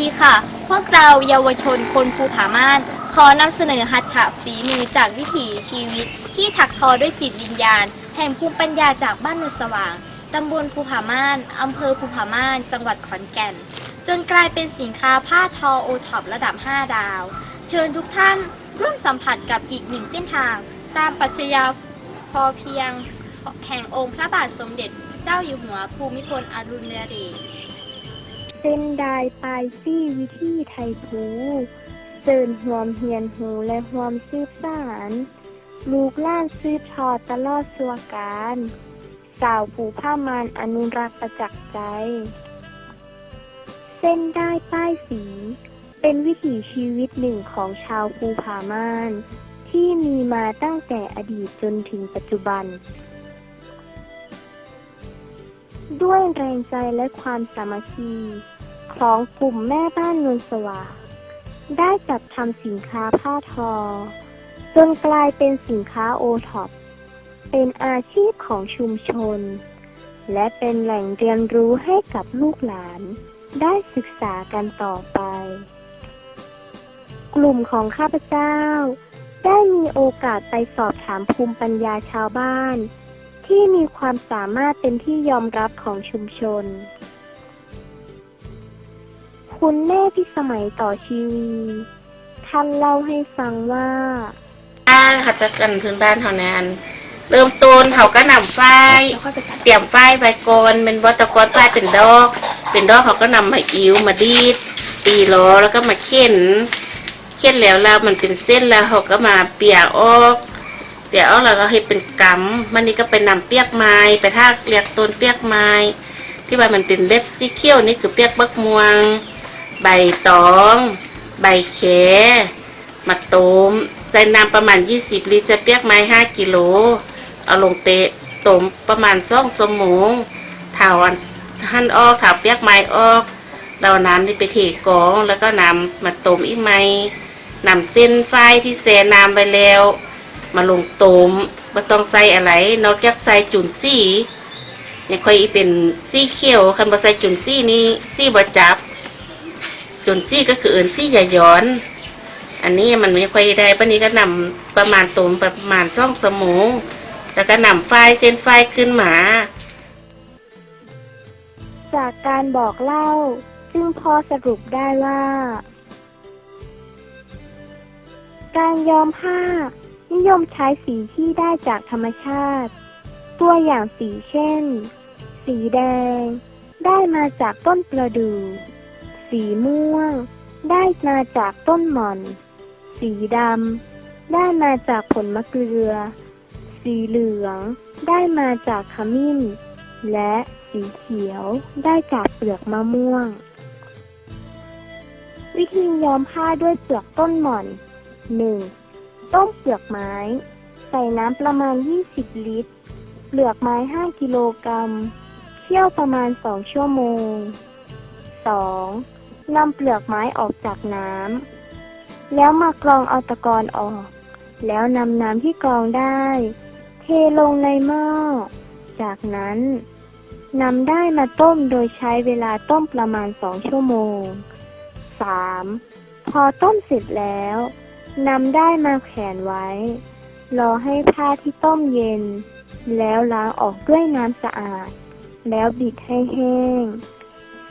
ดีค่ะ พวกเราเยาวชนคนภูผาม่าน ขอนำเสนอหัตถฝีมือจากวิถีชีวิต ที่ถักทอด้วยจิตวิญญาณ แห่งภูมิปัญญาจากบ้านนุสว่าง ตำบลภูผาม่าน อำเภอภูผาม่าน จังหวัดขอนแก่น จนกลายเป็นสินค้าผ้าทอโอท็อประดับ 5 ดาว เชิญทุกท่านร่วมสัมผัสกับอีกหนึ่งเส้นทาง ตามปรัชญาพอเพียง แห่งองค์พระบาทสมเด็จ เจ้าอยู่หัวภูมิพลอดุลยเดช เส้นได้ปลายซี่วิธีไทยภูเสินหวมเฮียนหูและหวมซืบสารลูกล้านซืบทอดตลอดสัวการ สาวผูผ้ามานอนุรักษ์ประจักษ์ใจ เส้นได้ป้ายสี เป็นวิถีชีวิตหนึ่งของชาวภูผามาน ที่มีมาตั้งแต่อดีตจนถึงปัจจุบัน ด้วยแรงใจและความสามัคคี ของกลุ่มแม่บ้านนวลสว่างได้จัดทำสินค้าผ้าทอ จนกลายเป็นสินค้าโอท็อปเป็นอาชีพของชุมชน และเป็นแหล่งเรียนรู้ให้กับลูกหลาน ได้ศึกษากันต่อไป กลุ่มของข้าพเจ้า ได้มีโอกาสไปสอบถามภูมิปัญญาชาวบ้าน ที่มีความสามารถเป็นที่ยอมรับของชุมชน คุณแม่พิสมัยต่อชีวี ท่านเล่าให้ฟังว่าบ้านเขาจะกันพื้นบ้านเขาแนนเริ่มต้นเขาก็นำไฟเตรียมไฟไว้ก่อนเป็นวัตกรไฟเป็นดอก เป็นดอกเขาก็นำมาอิ้วมาดีดตีล้อแล้วก็มาเข็นเข็นแล้วแล้วมันเป็นเส้นแล้วเขาก็มาเปียออกเปียออกแล้วก็ให้เป็นกำมันนี่ก็ไปนำเปียกไม้ไปทากเรียกต้นเปียกไม้ที่ว่ามันเป็นเล็บสีเขียวนี่คือเปียกบักม่วง ใบตอง ใบแขมาต้มใส่น้ำประมาณ 20 ลิตรจะเปียกไม้5กิโล เอาลงเตะต้มประมาณ2ชั่วโมงถาวันหั่นออกถาวเปียกไม้ออกเราน้ำนี่ไปเทกอง แล้วก็นำมาต้มอีกไหมนำเส้นไฟที่แช่น้ำไปแล้ว มาลงต้มไม่ต้องใส่อะไร นอกจากใส่จุนซี่ยังค่อยเป็นซี่เขียวคันบ่ใส่จุนซี่นี่ซี่บ่จับ จนซี่ก็คือเอินซี่อย่าย้อน อันนี้มันไม่ค่อยได้ปานี้ก็นำประมาณตุมประมาณซ่องสมงแล้วก็นำไฟเส้นไฟขึ้นมา จากการบอกเล่าจึงพอสรุปได้ว่า การย้อมผ้า นิยมใช้สีที่ได้จากธรรมชาติ ตัวอย่างสีเช่น สีแดง ได้มาจากต้นประดู่ สีม่วง ได้มาจากต้นหม่อน สีดำ ได้มาจากผลมะเกลือ สีเหลือง ได้มาจากขมิ้น และสีเขียวได้จากเปลือกมะม่วง วิธีย้อมผ้าด้วยเปลือกต้นหม่อน 1. ต้มเปลือกไม้ ใส่น้ำประมาณ 20 ลิตร เปลือกไม้ 5 กิโลกรัมเคี่ยวประมาณ 2 ชั่วโมง 2. นำเปลือกไม้ออกจากน้ำ แล้วมากรองเอาตะกอนออก แล้วนำน้ำที่กรองได้ เทลงในหม้อ จากนั้นนำได้มาต้มโดยใช้เวลาต้มประมาณ2ชั่วโมง 3. พอต้มเสร็จแล้วนำได้มาแขวนไว้ รอให้ผ้าที่ต้มเย็น แล้วล้างออกด้วยน้ำสะอาด แล้วบิดให้แห้ง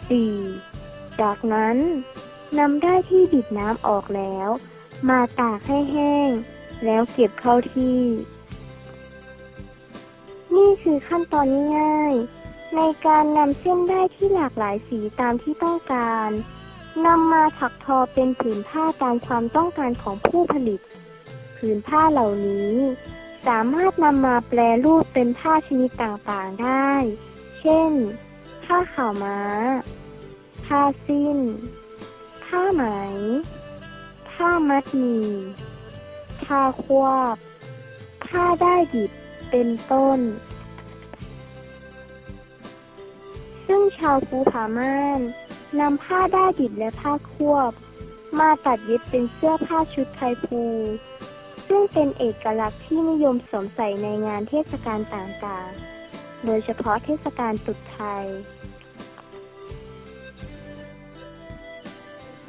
4. จากนั้นนำได้ที่บิดน้ำออกแล้ว มาตากให้แห้ง แล้วเก็บเข้าที่ นี่คือขั้นตอนง่ายๆในการนำเส้นได้ที่หลากหลายสีตามที่ต้องการนำมาถักทอเป็นผืนผ้าตามความต้องการของผู้ผลิต ผืนผ้าเหล่านี้ สามารถนำมาแปลรูปเป็นผ้าชนิดต่างๆได้ เช่น ผ้าขาวม้า ผ้าสิ้น ผ้าไหม ผ้ามัดหมี่ผ้าควบ ผ้าได้ดิบ เป็นต้น ซึ่งชาวภูผาม่านนำผ้าได้ดิบและผ้าควบ มาตัดเย็บเป็นเสื้อผ้าชุดไทยภู ซึ่งเป็นเอกลักษณ์ที่นิยมสวมใส่ในงานเทศกาลต่างๆ โดยเฉพาะเทศกาลตรุษไทย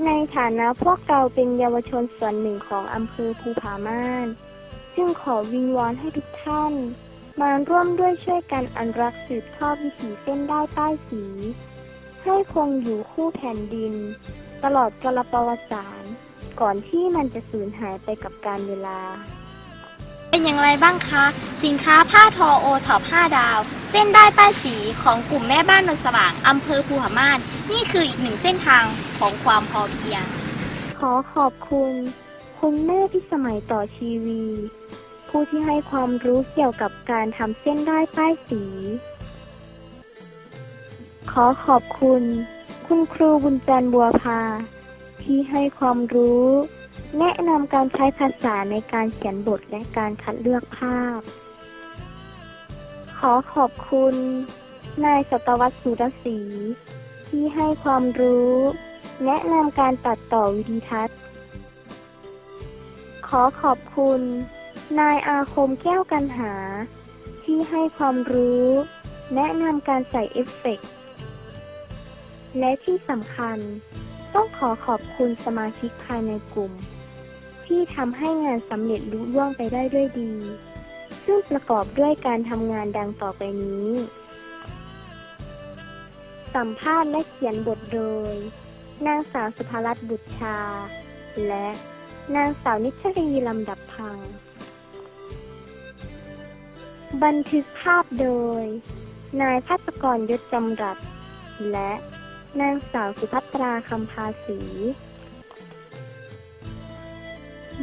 ในฐานะพวกเราเป็นเยาวชนส่วนหนึ่งของอำเภอภูผาม่านจึงขอวิงวอนให้ทุกท่าน มาร่วมด้วยช่วยกันอนุรักษ์สืบทอดวิถีเส้นได้ใต้สี ให้คงอยู่คู่แผ่นดิน ตลอดกาลประวัติศาสตร์ก่อนที่มันจะสูญหายไปกับการเวลา เป็นอย่างไรบ้างคะ สินค้าผ้าทอโอท็อป5ดาว ส้นได้ป้ายสีของกลุ่มแม่บ้านนนสว่างอำเภอภูผาม่าน นี่คืออีกหนึ่งเส้นทางของความพอเพียง ขอขอบคุณ คุณแม่ที่สมัยต่อชีวี ผู้ที่ให้ความรู้เกี่ยวกับการทำเส้นได้ป้ายสี ขอขอบคุณ คุณครูบุญจันทร์บัวพา ที่ให้ความรู้ แนะนำการใช้ภาษาในการเขียนบทและการคัดเลือกภาพ ขอขอบคุณ นายสัตวัตสุรศรีที่ให้ความรู้ แนะนำการตัดต่อวิดีทัศน์ ขอขอบคุณ นายอาคมแก้วกันหา ที่ให้ความรู้ แนะนำการใส่เอฟเฟกและที่สำคัญ ต้องขอขอบคุณสมาชิกภายในกลุ่ม ที่ทำให้งานสำเร็จลุล่วงไปได้ด้วยดี ซึ่งประกอบด้วยการทำงานดังต่อไปนี้ สัมภาษณ์และเขียนบทโดย นางสาวสุภรัตน์บุตรชา และนางสาวนิชรีลำดับพัง บันทึกภาพโดย นายพัศกรยศจำรัด และนางสาวสุภัตราคำภาสี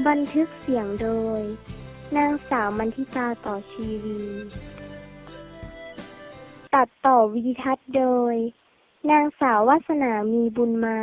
บันทึกเสียงโดย นางสาวมันทิตาต่อชีวี ตัดต่อวีทัศน์โดย นางสาววาสนามีบุญมา